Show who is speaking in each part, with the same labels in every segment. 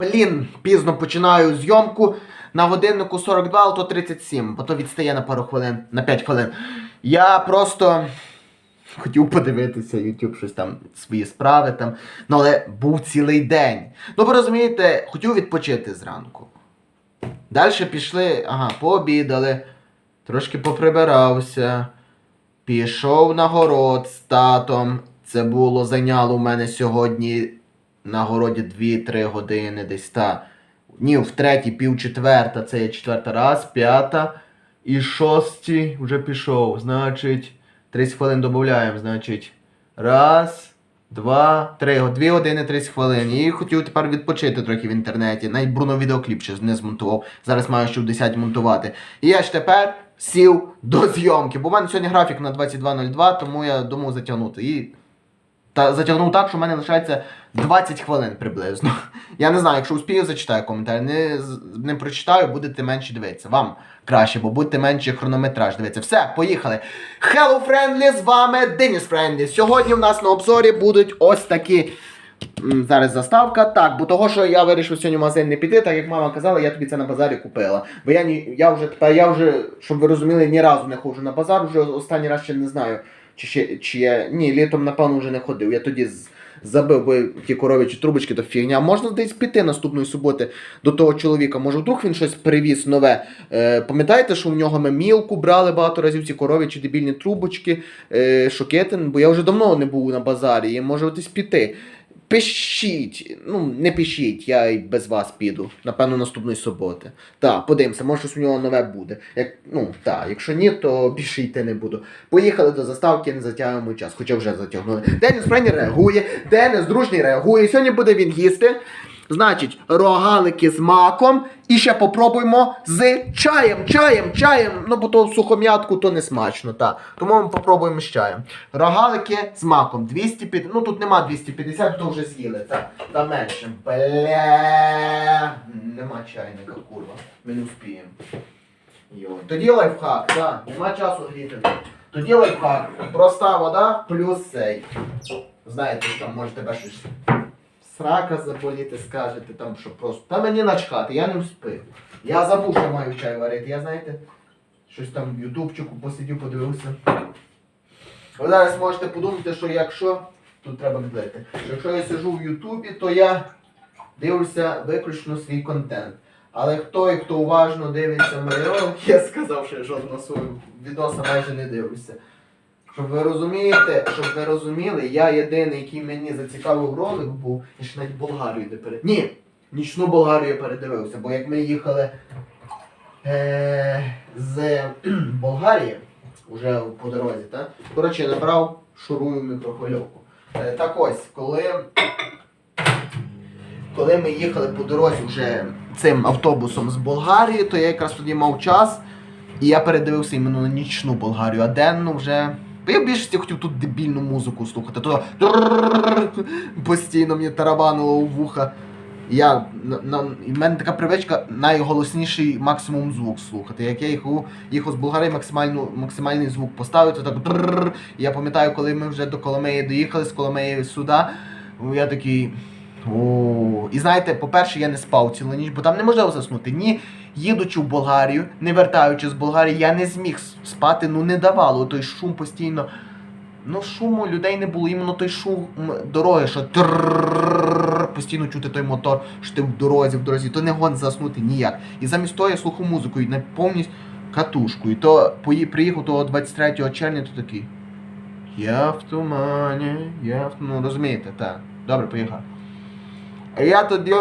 Speaker 1: Блін, пізно починаю зйомку. На годиннику 42, а то 37, бо то відстає на пару хвилин, на 5 хвилин. Я просто хотів подивитися YouTube, щось там, свої справи там. Ну, але був цілий день. Ну, ви розумієте, хотів відпочити зранку. Далі пішли, ага, пообідали, трошки поприбирався. Пішов на город з татом. Це було зайняло у мене сьогодні на городі 2-3 години десь та. Ні, в третій, пів четверта, це є четверта раз, п'ята. І шостій вже пішов. Значить, 30 хвилин додаємо. Значить, раз, два, три. Дві години 30 хвилин. І хотів тепер відпочити трохи в інтернеті. Навіть Бруно відеокліп ще не змонтував. Зараз маю ще в 10 монтувати. І я ж тепер сів до зйомки. Бо в мене сьогодні графік на 22.02, тому я думав затягнути. І та затягнув так, що в мене лишається 20 хвилин приблизно. Я не знаю, якщо успію, зачитаю коментар. Не, не прочитаю, будете менше дивитися. Вам краще, бо будете менше хронометраж дивитися. Все, поїхали. Hello, friendly, з вами Деніс Friendly. Сьогодні в нас на обзорі будуть ось такі. Зараз заставка. Так, бо того, що я вирішив сьогодні в магазин не піти, так як мама казала, я тобі це на базарі купила. Бо я ні, я вже тепер, я вже, щоб ви розуміли, ні разу не ходжу на базар, вже останній раз ще не знаю. Чи ще чи я. Ні, літом, напевно, вже не ходив. Я тоді забив, бо ті коров'ячі трубочки то фігня. Можна десь піти наступної суботи до того чоловіка. Може, вдруг він щось привіз нове. Е, пам'ятаєте, що в нього ми мілку брали багато разів ці коров'ячі дебільні трубочки, е, шокетин, бо я вже давно не був на базарі, і може десь піти. Пишіть, ну не пишіть, я й без вас піду. Напевно, наступної суботи. Так, подивимося, може щось у нього нове буде. Як, ну, так, якщо ні, то більше йти не буду. Поїхали до заставки, не затягуємо час, хоча вже затягнули. Деніс Френі реагує, Денис дружній реагує. Сьогодні буде він їсти. Значить, рогалики з маком. І ще попробуємо з чаєм, чаєм, чаєм. Ну, бо то сухом'ятку то не смачно, так. Тому ми попробуємо з чаєм. Рогалики з маком. 250, ну тут нема 250, то вже з'їли. Та менше. Бля. Нема чайника, курва. Ми не вспіємо. Йой. Тоді лайфхак, так, нема часу гріти. Тоді лайфхак. Проста вода плюс цей. Знаєте, що може тебе щось срака заболіти, скажете там, що просто. Та мені начхати, я не вспив. Я забув, що маю чай варити. Я знаєте, щось там в ютубчику посидів, подивився. Ви зараз можете подумати, що якщо. Тут треба. Що якщо я сижу в Ютубі, то я дивлюся виключно свій контент. Але хто і хто уважно дивиться мої ролики, я сказав, що я жодного свого відоса майже не дивлюся. Щоб ви розумієте, щоб ви розуміли, я єдиний, який мені зацікавив ролик був, і ще навіть Болгарію не перед. Ні! Нічну Болгарію я передивився, бо як ми їхали е- з Болгарії, вже по дорозі, так? Коротше, набрав шурую мікрохвильовку. Е, так ось, коли, коли ми їхали по дорозі вже цим автобусом з Болгарії, то я якраз тоді мав час. І я передивився іменно на нічну Болгарію, а денну вже. Я більшості хотів тут дебільну музику слухати. То постійно мені тарабанило у вуха. Я, на, на, в мене така привичка найголосніший максимум звук слухати. Як я їхав, їхав з Болгарії максимальну, максимальний звук поставив, то так. «тррррр». Я пам'ятаю, коли ми вже до Коломиї доїхали, з Коломиї сюди, я такий. О, і знаєте, по-перше, я не спав цілу ніч, бо там неможливо заснути. Ні, їдучи в Болгарію, не вертаючи з Болгарії, я не зміг спати, ну не давало. Той шум постійно. Ну, шуму людей не було, іменно той шум дороги, що постійно чути той мотор, що ти в дорозі, в дорозі, то не гон заснути ніяк. І замість того я слухав музику і не повністю катушку. І то приїхав того 23 червня, то такий. Я в тумані, я в тумані. Ну розумієте, так. Добре, поїхав. А я тоді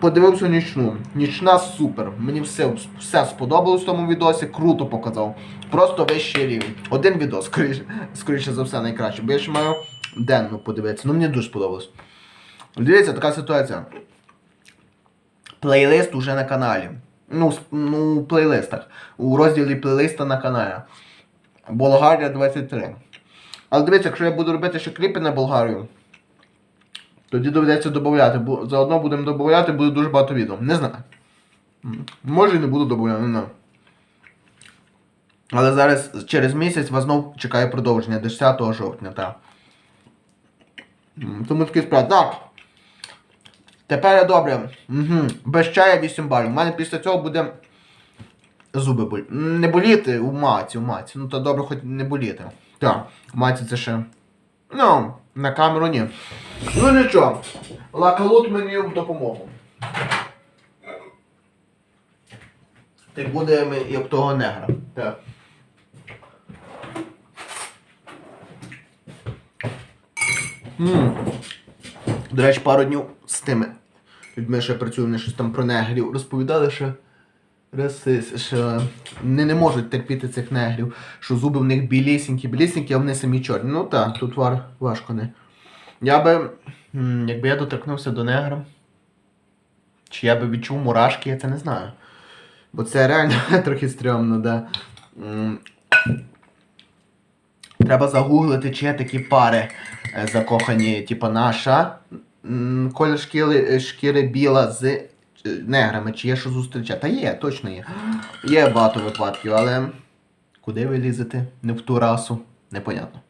Speaker 1: подивився нічну. Нічна супер. Мені все, все сподобалось в тому відосі, круто показав. Просто вищий рівень. Один відос, скоріше, скоріше за все, найкраще. Бо я ще маю денну подивитися. Ну мені дуже сподобалось. Дивіться, така ситуація. Плейлист уже на каналі. Ну, ну, у плейлистах. У розділі плейлиста на каналі. Болгарія 23. Але дивіться, якщо я буду робити ще кліпи на Болгарію, тоді доведеться додати. Заодно будемо додати, буде дуже багато відео. Не знаю. Може і не буду додати, не знаю. Але зараз через місяць вас знов чекає продовження 10 жовтня, так. Тому такі справи. Так. Тепер я добре. Угу. Без чая 8 балів. У мене після цього буде зуби боліти. Не боліти у маці, у маці. Ну то добре, хоч не боліти. Так, в маці це ще. Ну, на камеру ні. Ну нічого. Лакалут мені в допомогу. Так буде як того негра. Так. Ммм. До речі, пару днів з тими людьми, я працюю, вони щось там про негрів розповідали, що расист, що вони не можуть терпіти цих негрів, що зуби в них білісінькі, білісінькі, а вони самі чорні. Ну так, тут вар, важко не. Я би, якби я доторкнувся до негра, чи я би відчув мурашки, я це не знаю. Бо це реально трохи стрьомно, да. Треба загуглити, чи є такі пари е, закохані, типу наша. Колір шкіри, шкіри біла з неграми, чи є що зустрічати. Та є, точно є. Є багато випадків, але куди ви лізете? Не в ту расу. Непонятно.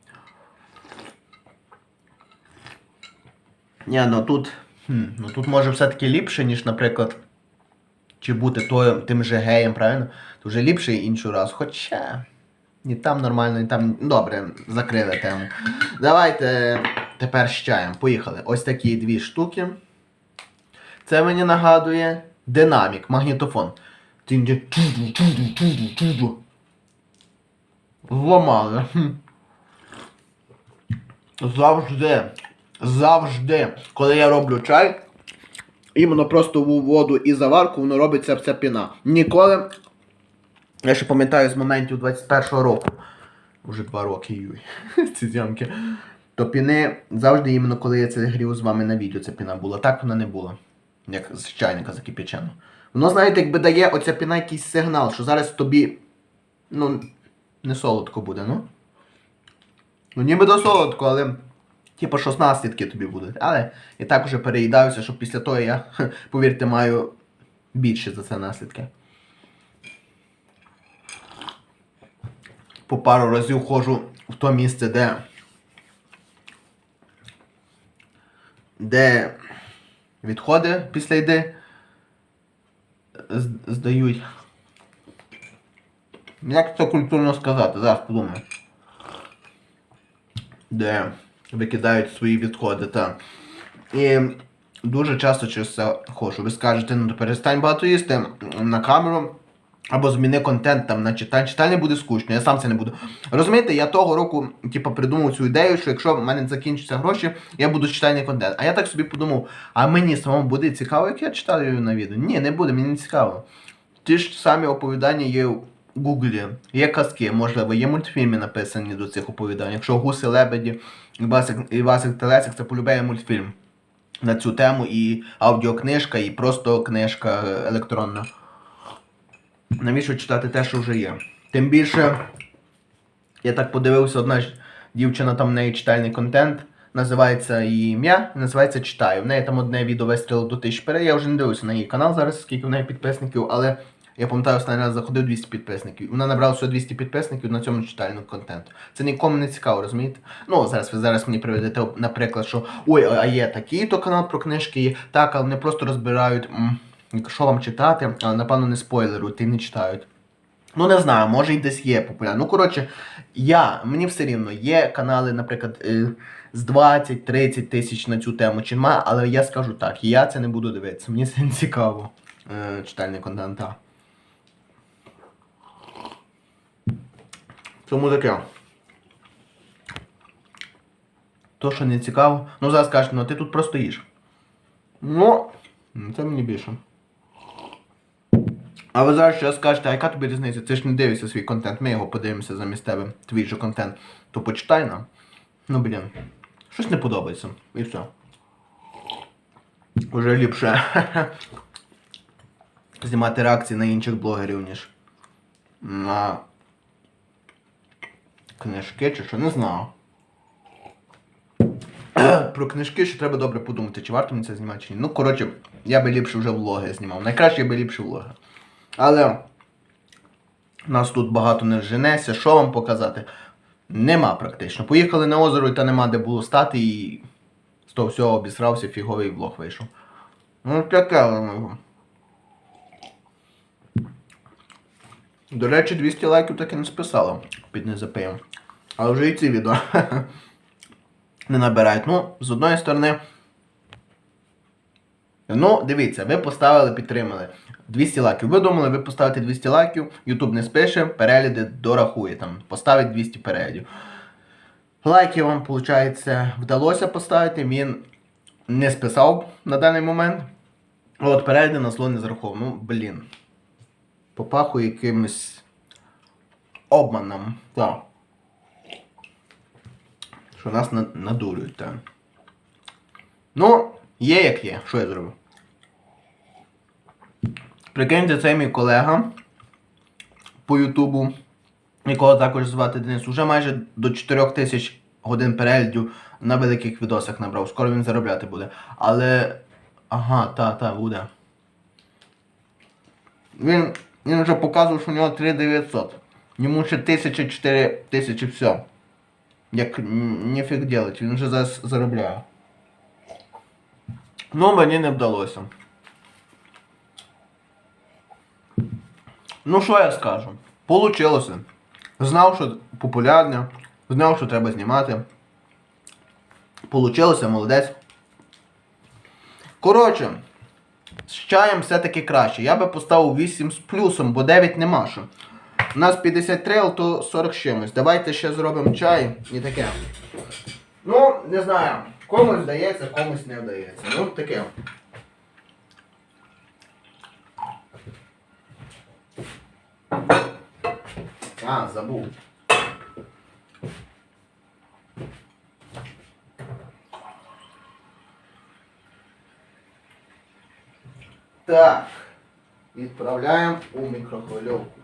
Speaker 1: Ні, ну тут. ну тут може все-таки ліпше, ніж, наприклад, чи бути той, тим же геєм, правильно? То вже ліпше іншу раз. Хоча. І там нормально, і там. Добре, закрили тему. Давайте тепер з чаєм. Поїхали. Ось такі дві штуки. Це мені нагадує динамік, магнітофон. Зламали. Завжди. Завжди, коли я роблю чай, іменно просто в воду і заварку, воно робиться вся піна. Ніколи. Я ще пам'ятаю з моментів 21-го року. Уже два роки юй. Ці зйомки. То піни завжди іменно коли я це грів з вами на відео, ця піна була. Так вона не була. Як з чайника закипячено. Воно, знаєте, якби дає оця піна якийсь сигнал, що зараз тобі. Ну, не солодко буде, ну. Ну ніби до солодко, але. Типа, що наслідки тобі будуть. Але і так уже переїдаюся, що після того я, повірте, маю більше за це наслідки. По пару разів ходжу в то місце, де. Де відходи після йди здають. Як це культурно сказати? Зараз подумаю. Де викидають свої відходи, так. І дуже часто через це ходжу. Ви скажете, ну перестань багато їсти на камеру. Або зміни контент там на читання. Читання буде скучно, я сам це не буду. Розумієте, я того року, типу, придумав цю ідею, що якщо в мене закінчаться гроші, я буду читальний контент. А я так собі подумав, а мені самому буде цікаво, як я читаю на відео? Ні, не буде, мені не цікаво. Ті ж самі оповідання є в Гуглі, є казки, можливо, є мультфільми написані до цих оповідань. Якщо гуси лебеді і Васик, і Васик Телесик, це полюбляє мультфільм на цю тему, і аудіокнижка, і просто книжка е, електронна. Навіщо читати те, що вже є? Тим більше, я так подивився, одна ж дівчина там в неї читальний контент, називається її ім'я, називається Читаю. В неї там одне відео вистрілило до тисячі переглядів. Я вже не дивився на її канал зараз, скільки в неї підписників, але я пам'ятаю, останній раз заходив 200 підписників. Вона набрала всього 200 підписників на цьому читальному контенту. Це нікому не цікаво, розумієте? Ну, зараз ви зараз мені приведете, наприклад, що ой, а є такий то канал про книжки є, так, але вони просто розбирають, що вам читати, але напевно не спойлерують, і не читають. Ну, не знаю, може і десь є популярно. Ну, коротше, я, мені все рівно, є канали, наприклад, е, з 20-30 тисяч на цю тему чи нема, але я скажу так, я це не буду дивитися, мені це не цікаво. Е, читальний контент. Тому таке. То, що не цікаво. Ну, зараз кажуть, ну ти тут просто їш. Ну, це мені більше. А ви зараз ще скажете, а яка тобі різниця? Ти ж не дивишся свій контент, ми його подивимося замість тебе, твій же контент. То почитай нам. Ну, блін. Щось не подобається. І все. Уже ліпше знімати реакції на інших блогерів, ніж на книжки чи що, не знаю. Про книжки ще треба добре подумати, чи варто мені це знімати, чи ні. Ну, коротше, я би ліпше вже влоги знімав. Найкраще я би ліпше влоги. Але нас тут багато не женеться. Що вам показати? Нема практично. Поїхали на озеро, і та нема де було стати, і з того всього обісрався, фіговий влог вийшов. Ну таке воно. До речі, 200 лайків так і не списало під незапиєм. А вже і ці відео не набирають. Ну, з одної сторони. Ну, дивіться, ви поставили, підтримали 200 лайків. Ви думали, ви поставите 200 лайків, YouTube не спише, перегляди дорахує там, поставить 200 переглядів. Лайки вам, виходить, вдалося поставити, він не списав на даний момент. От перегляди на зло не зараховував. Ну, блін. Попахує якимось обманом. Так. Що нас на- надурюють, так. Ну, є як є. Що я зробив? Прикиньте, це мій колега по Ютубу, якого також звати Денис, уже майже до 4 тисяч годин переглядів на великих відосах набрав. Скоро він заробляти буде. Але. Ага, та, та, буде. Він, він вже показував, що у нього 3900. Йому ще 1000 4000 все. Як ніфіг делать, він вже зараз заробляє. Ну, мені не вдалося. Ну, що я скажу? Получилося. Знав, що популярне, знав, що треба знімати. Получилося, молодець. Коротше, з чаєм все-таки краще. Я би поставив 8 з плюсом, бо 9 нема що. У нас 53, а то 40 з чимось. Давайте ще зробимо чай і таке. Ну, не знаю. Комусь вдається, комусь не вдається. Ну, таке. А, забув. Так. Відправляємо у мікрохвильовку.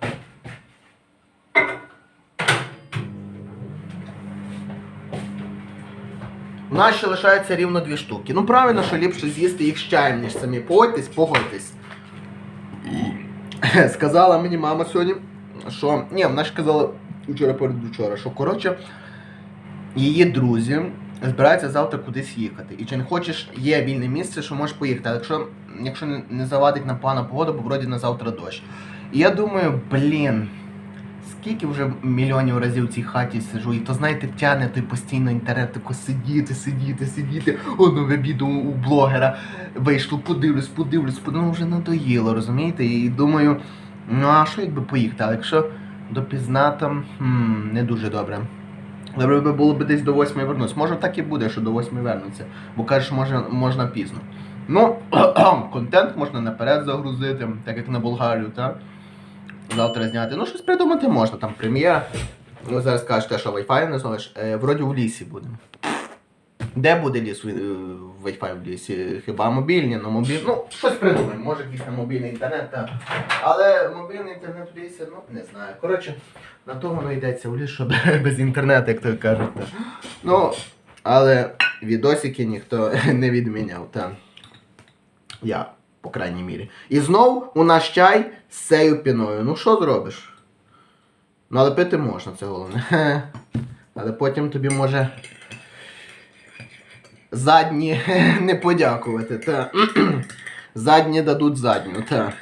Speaker 1: У нас ще лишається рівно дві штуки. Ну правильно, що ліпше з'їсти їх з чаєм, ніж самі. Погодьтесь, погодьтесь. Сказала мені мама сьогодні, що. Ні, вона ж казала вчора передвчора, що коротше, її друзі збираються завтра кудись їхати. І чи не хочеш, є вільне місце, що можеш поїхати. Але якщо, якщо не- не завадить на пана погода, бо вроді на завтра дощ. І я думаю, блін. Скільки вже мільйонів разів в цій хаті сижу, і то знаєте, тягне той постійно інтернет, тако сидіти, сидіти, сидіти. Нове відео у блогера вийшло, подивлюсь, подивлюсь, подивлюсь, ну вже надоїло, розумієте? І думаю, ну а що якби поїхати? Але якщо допізна там хм, не дуже добре. Добре би було б десь до 8 вернутися. Може так і буде, що до 8 вернуться. Бо кажеш, може, можна пізно. Ну, контент можна наперед загрузити, так як на Болгарію, так? Завтра зняти. Ну, щось придумати можна, там прем'єра. Ви зараз кажете, що Wi-Fi не зловиш. Е, вроді в лісі будемо. Де буде ліс, е, Wi-Fi в лісі? Хіба мобільні? Ну, мобіль... ну щось придумаємо, може якийсь там мобільний інтернет, так. Але мобільний інтернет в лісі, ну не знаю. Коротше, на то воно йдеться в ліс, щоб без інтернету, як то кажуть. так. Ну, але відосики ніхто не відміняв, так. Я, по крайній мірі. І знов у нас чай з цією піною. Ну що зробиш? Ну, але пити можна, це головне. Але потім тобі може задні не подякувати. Та. Задні дадуть задню, та.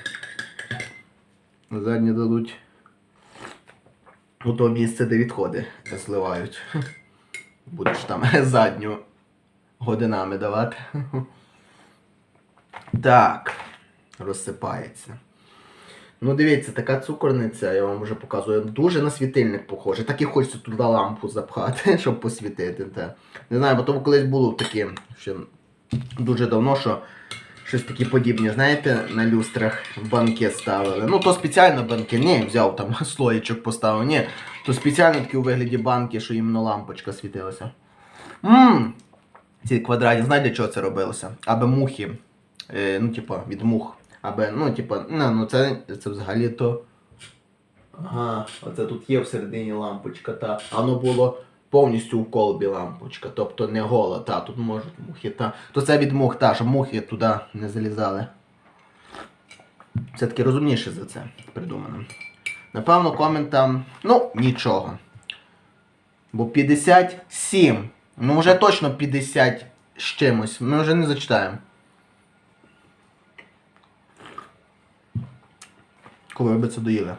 Speaker 1: Задні дадуть у то місце, де відходи зливають. Будеш там задню годинами давати. Так, розсипається. Ну, дивіться, така цукорниця, я вам вже показую, дуже на світильник похоже. Так і хочеться туди лампу запхати, щоб посвітити. Та. Не знаю, бо то колись було таке, ще дуже давно, що щось такі подібні, знаєте, на люстрах банки ставили. Ну, то спеціально банки, не взяв там слоєчок поставив, ні. То спеціально такі у вигляді банки, що іменно лампочка світилася. Ммм, ці квадраті, знаєте, для чого це робилося? Аби мухи, ну, типа, від мух. Аби, ну, типа, ну, ну це, це взагалі то. Ага, оце тут є всередині лампочка, та. Воно було повністю у колбі лампочка, тобто не гола, та, тут можуть мухи, та. То це від мух, та, щоб мухи туди не залізали. Все-таки розумніше за це придумано. Напевно, комент там, ну, нічого. Бо 57. Ну, вже точно 50 з чимось. Ми вже не зачитаємо. Коли ви би це доїли.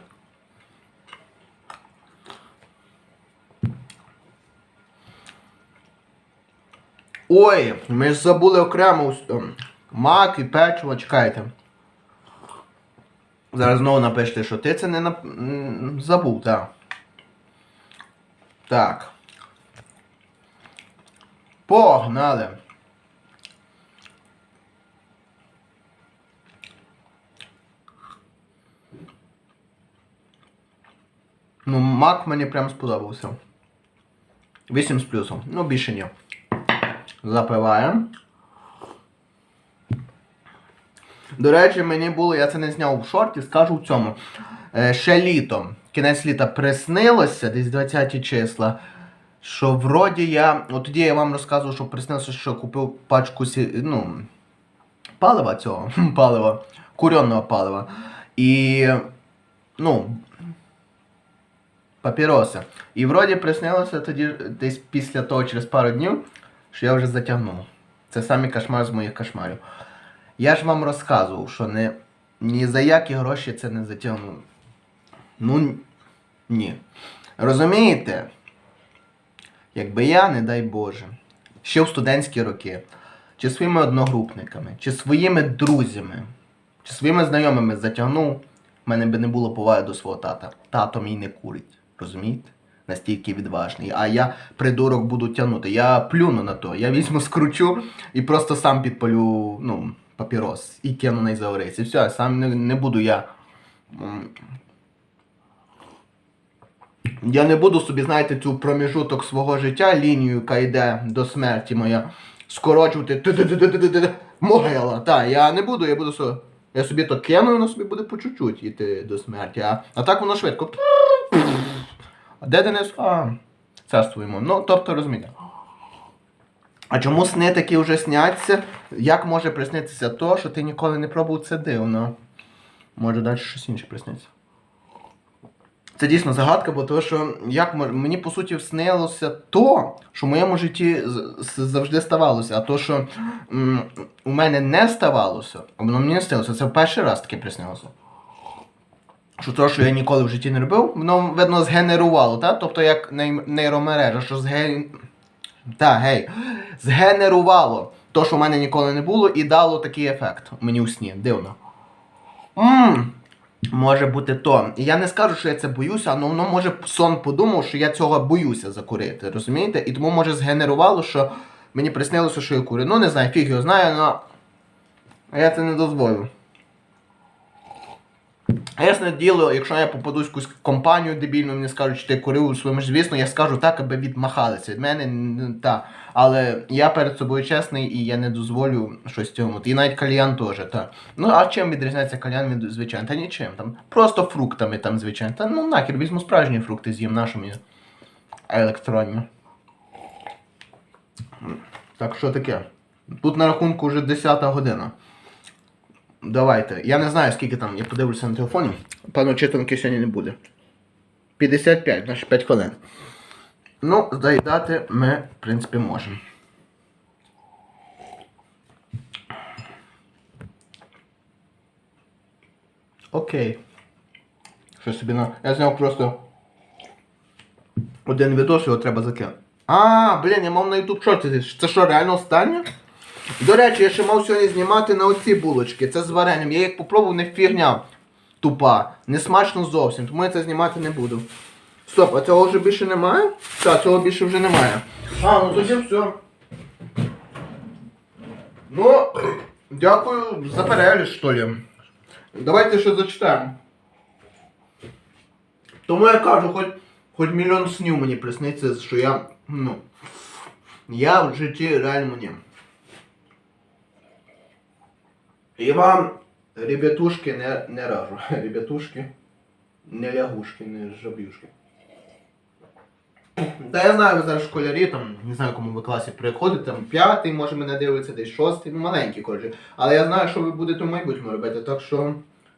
Speaker 1: Ой, ми ж забули окремо ем, мак і печиво, чекайте. Зараз знову напишете, що ти це не нап... забув, так. Так. Погнали. Ну, мак мені прям сподобався. 8 з плюсом. Ну, більше ні. Запиваємо. До речі, мені було, я це не зняв в шорті, скажу в цьому. Е, ще літом, кінець літа приснилося, десь 20 числа. Що вроді я. От тоді я вам розказував, що приснилося, що купив пачку сі... ну, палива цього, палива, куренного палива. І. Ну. Папіроси. І вроді приснилося тоді десь після того, через пару днів, що я вже затягнув. Це самий кошмар з моїх кошмарів. Я ж вам розказував, що не, ні за які гроші це не затягнув. Ну ні. Розумієте? Якби я, не дай Боже, ще в студентські роки, чи своїми одногрупниками, чи своїми друзями, чи своїми знайомими затягнув, в мене би не було поваги до свого тата. Тато мій не курить. Розумієте? Настільки відважний. А я придурок буду тягнути. Я плюну на то. Я візьму, скручу і просто сам підпалю ну, папірос і кину на ізаорець. І все, сам не, не буду я. Я не буду собі, знаєте, цю проміжуток свого життя, лінію, яка йде до смерті моя, скорочувати. Могила. Так, я не буду, я буду. Я собі то кину, воно собі буде по чуть-чуть йти до смерті. А, а так воно швидко. А де Денис? А, царство йому. Ну, тобто розумієте. А чому сни такі вже сняться? Як може приснитися то, що ти ніколи не пробував, це дивно. Може далі щось інше присниться. Це дійсно загадка, бо то, що як мені по суті снилося то, що в моєму житті завжди ставалося, а то, що м, у мене не ставалося, воно мені не снилося, це в перший раз таке приснилося. Що то, що я ніколи в житті не робив, воно, видно, згенерувало, так? Тобто як нейромережа, що зген... Та, гей, згенерувало то, що в мене ніколи не було, і дало такий ефект мені у сні. Дивно. Ммм. Може бути то. І я не скажу, що я це боюся, але воно може сон подумав, що я цього боюся закурити. Розумієте? І тому може згенерувало, що мені приснилося, що я курю. Ну не знаю, фіг його знаю, але. Я це не дозволю. А ясне діло, якщо я попадусь в якусь компанію дебільну, мені скажуть, що ти курив своєму звісно, я скажу так, аби відмахалися від мене, та. Але я перед собою чесний і я не дозволю щось цьому. І навіть кальян теж, так. Ну а чим відрізняється кальян від звичайно? Та нічим. Там. Просто фруктами там, звичайно. Та ну нахер, візьму справжні фрукти з'їм нашими електронні. Так, що таке? Тут на рахунку вже 10 година. Давайте. Я не знаю, скільки там, я подивлюся на телефоні. Певно, читанки сьогодні не буде. 55, значить 5 хвилин. Ну, заїдати ми, в принципі, можемо. Окей. Що собі на. Я зняв просто один відос, його треба закинути. А, блін, я мав на YouTube шорти. Це що, реально останнє? До речі, я ще мав сьогодні знімати на оці булочки. Це з варенням. Я їх попробував, не фігня тупа. Не смачно зовсім, тому я це знімати не буду. Стоп, а цього вже більше немає? Так, цього більше вже немає. А, ну тоді все. Ну, дякую за перегляд, що ли. Давайте ще зачитаємо. Тому я кажу, хоч, хоч мільйон снів мені присниться, що я. Ну. Я в житті реально ні. І вам, ребятушки, не, не ражу. Ребятушки, не лягушки, не жабюшки. Та я знаю, ви зараз школярі, там, не знаю, кому ви класі приходите, там п'ятий, може мене дивиться, десь шостий, ну маленький коротше. Але я знаю, що ви будете в майбутньому робити, так що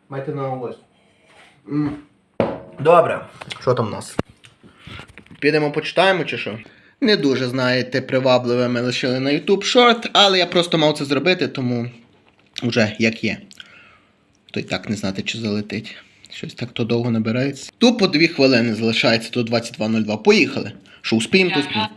Speaker 1: майте на увазі. Добре. Що там у нас? Підемо почитаємо чи що? Не дуже, знаєте, привабливе ми лишили на YouTube Short, але я просто мав це зробити, тому вже як є. То й так не знати, чи залетить. Щось так то довго набирається. Тупо дві хвилини залишається до 22.02. Поїхали. Що успіємо, то успіємо.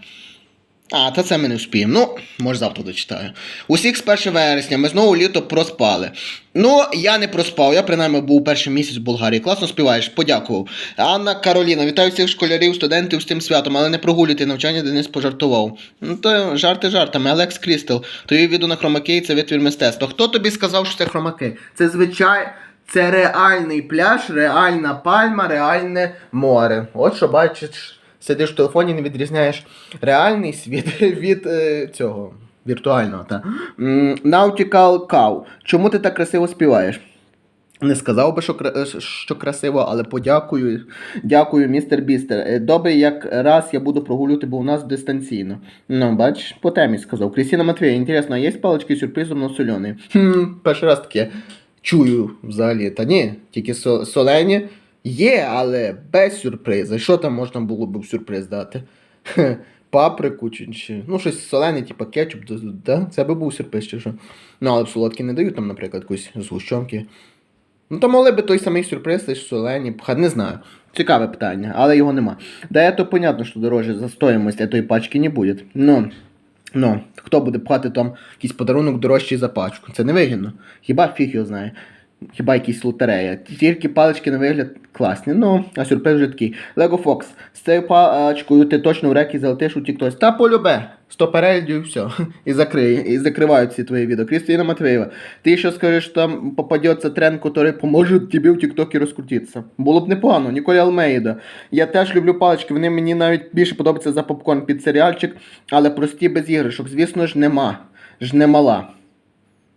Speaker 1: А, та це ми не вспіємо. Ну, може завтра дочитаю. Усіх з 1 вересня ми знову літо проспали. Ну, я не проспав, я принаймні був перший місяць в Болгарії. Класно співаєш, подякував. Анна Кароліна, вітаю всіх школярів, студентів з тим святом, але не прогулюйте навчання, Денис пожартував. Ну, то жарти жартами. Алекс Крістел, тобі відео на хромаки, це витвір мистецтва. Хто тобі сказав, що це хромаки? Це звичай. Це реальний пляж, реальна пальма, реальне море. От що бачиш, сидиш в телефоні, не відрізняєш реальний світ від е, цього віртуального. Та. Nautical Cow. Чому ти так красиво співаєш? Не сказав би, що, е, що красиво, але подякую. Дякую, містер Бістер. Е, Добре, як раз я буду прогулювати, бо у нас дистанційно. Ну, бач, по темі сказав. Крістіна Матвія, інтересно, а є палички сюрпризом на соляний? Хм, перший раз таке чую взагалі. Та ні, тільки солені є, але без сюрпризу. Що там можна було б сюрприз дати? Паприку чи, чи ну щось солене, типу кетчуп, да? це би був сюрприз чи що. Ну, але в солодкі не дають там, наприклад, якусь згущенки. Ну, то могли би той самий сюрприз, лише солені, пха, не знаю. Цікаве питання, але його нема. Да, это понятно, що дороже за стоїмость этой пачки не буде. Ну, ну, хто буде пхати там якийсь подарунок дорожчий за пачку? Це не вигідно. Хіба фіг його знає. Хіба якісь лотерея. Тільки палички на вигляд класні. Ну, а сюрприз вже такий. Лего Фокс, з цією паличкою ти точно в реки залетиш у тіктось. Та полюбе. Сто переглядів все. І закриє. І закривають всі твої відео. Крістина Матвеєва, ти ще скажеш, там попадеться тренд, який поможе тобі в тіктокі розкрутитися. Було б непогано. Ніколя Алмейда. Я теж люблю палички, вони мені навіть більше подобаються за попкорн під серіальчик, але прості без іграшок. Звісно ж, нема. Ж не мала.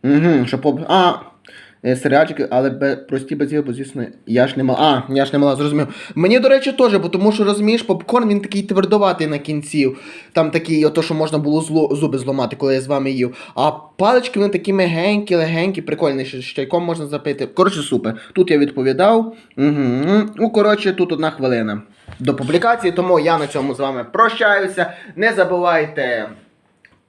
Speaker 1: Угу, що поп... А, серіальчики, але бе... прості без ігор, бо звісно, я ж не мала. А, я ж не мала, зрозумів. Мені, до речі, теж, бо тому що розумієш, попкорн він такий твердоватий на кінці. Там такий, ото, що можна було зло... зуби зламати, коли я з вами їв. А палички вони такі мегенькі, легенькі, прикольні, з чайком можна запити. Коротше, супер. Тут я відповідав. Угу. Ну, коротше, тут одна хвилина до публікації, тому я на цьому з вами прощаюся. Не забувайте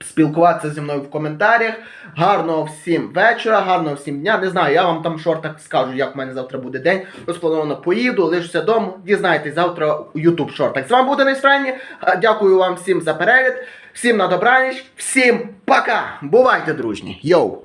Speaker 1: спілкуватися зі мною в коментарях. Гарного всім вечора, гарного всім дня. Не знаю, я вам там в шортах скажу, як в мене завтра буде день. Розплановано поїду, лишуся вдома. Дізнайтесь завтра у YouTube шортах. З вами буде Нейсфренні. Дякую вам всім за перегляд. Всім на добраніч, всім пока! Бувайте, дружні! Йоу!